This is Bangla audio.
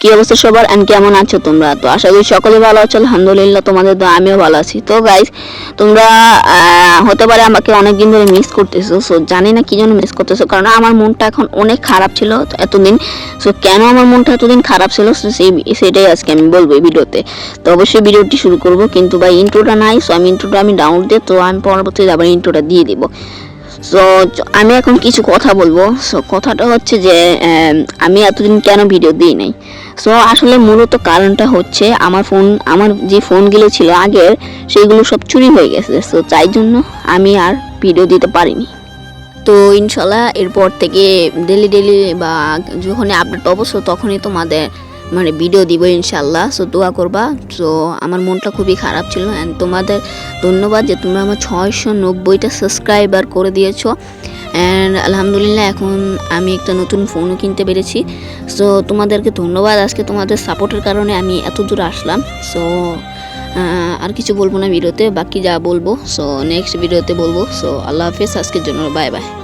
কি অবস্থা সবার? অ্যান্ড কেমন আছো তোমরা? তো আশা করি সকলে ভালো আছো, আলহামদুলিল্লাহ, তোমাদের তো আমিও ভালো আছি। তো গাইস তোমরা হতে পারে আমাকে অনেক দিন ধরে মিস করতেছো সো জানি না কি জন্য মিস করতেছো, কারণ আমার মনটা এখন অনেক খারাপ ছিল এতদিন। সো কেন আমার মনটা এতদিন খারাপ ছিল সেই, সেটাই আজকে আমি বলব এই ভিডিওতে। তো অবশ্যই ভিডিওটি শুরু করব, কিন্তু ভাই ইন্ট্রোটা নাই সো আমি ইন্ট্রোটা আমি ডাউনলোড দিয়ে, তো আমি পরবর্তীতে আবার ইন্ট্রোটা দিয়ে দিব। সো আমি এখন কিছু কথা বলব। সো কথাটা হচ্ছে যে, আমি এতদিন কেন ভিডিও দিই নাই? সো আসলে মূলত কারণটা হচ্ছে আমার ফোন, আমার যে ফোনগুলো ছিল আগের, সেইগুলো সব চুরি হয়ে গেছে। সো তাই জন্য আমি আর ভিডিও দিতে পারিনি। তো, ইনশাল্লাহ এরপর থেকে ডেলি ডেলি বা যখনই আপডেট সো তখনই তোমাদের মানে ভিডিও দিব ইনশাল্লাহ সো দোয়া করবা। সো আমার মনটা খুবই খারাপ ছিল অ্যান্ড তোমাদের ধন্যবাদ যে তোমরা আমার ছয়শো নব্বইটা সাবস্ক্রাইবার করে দিয়েছ। অ্যান্ড আলহামদুলিল্লাহ এখন আমি একটা নতুন ফোনও কিনতে পেরেছি। সো তোমাদেরকে ধন্যবাদ, আজকে তোমাদের সাপোর্টের কারণে আমি এত দূর আসলাম। সো আর কিছু বলব না ভিডিওতে বাকি যা বলব সো নেক্সট ভিডিওতে বলব। সো আল্লাহ হাফেজ, আজকের জন্য বাই বাই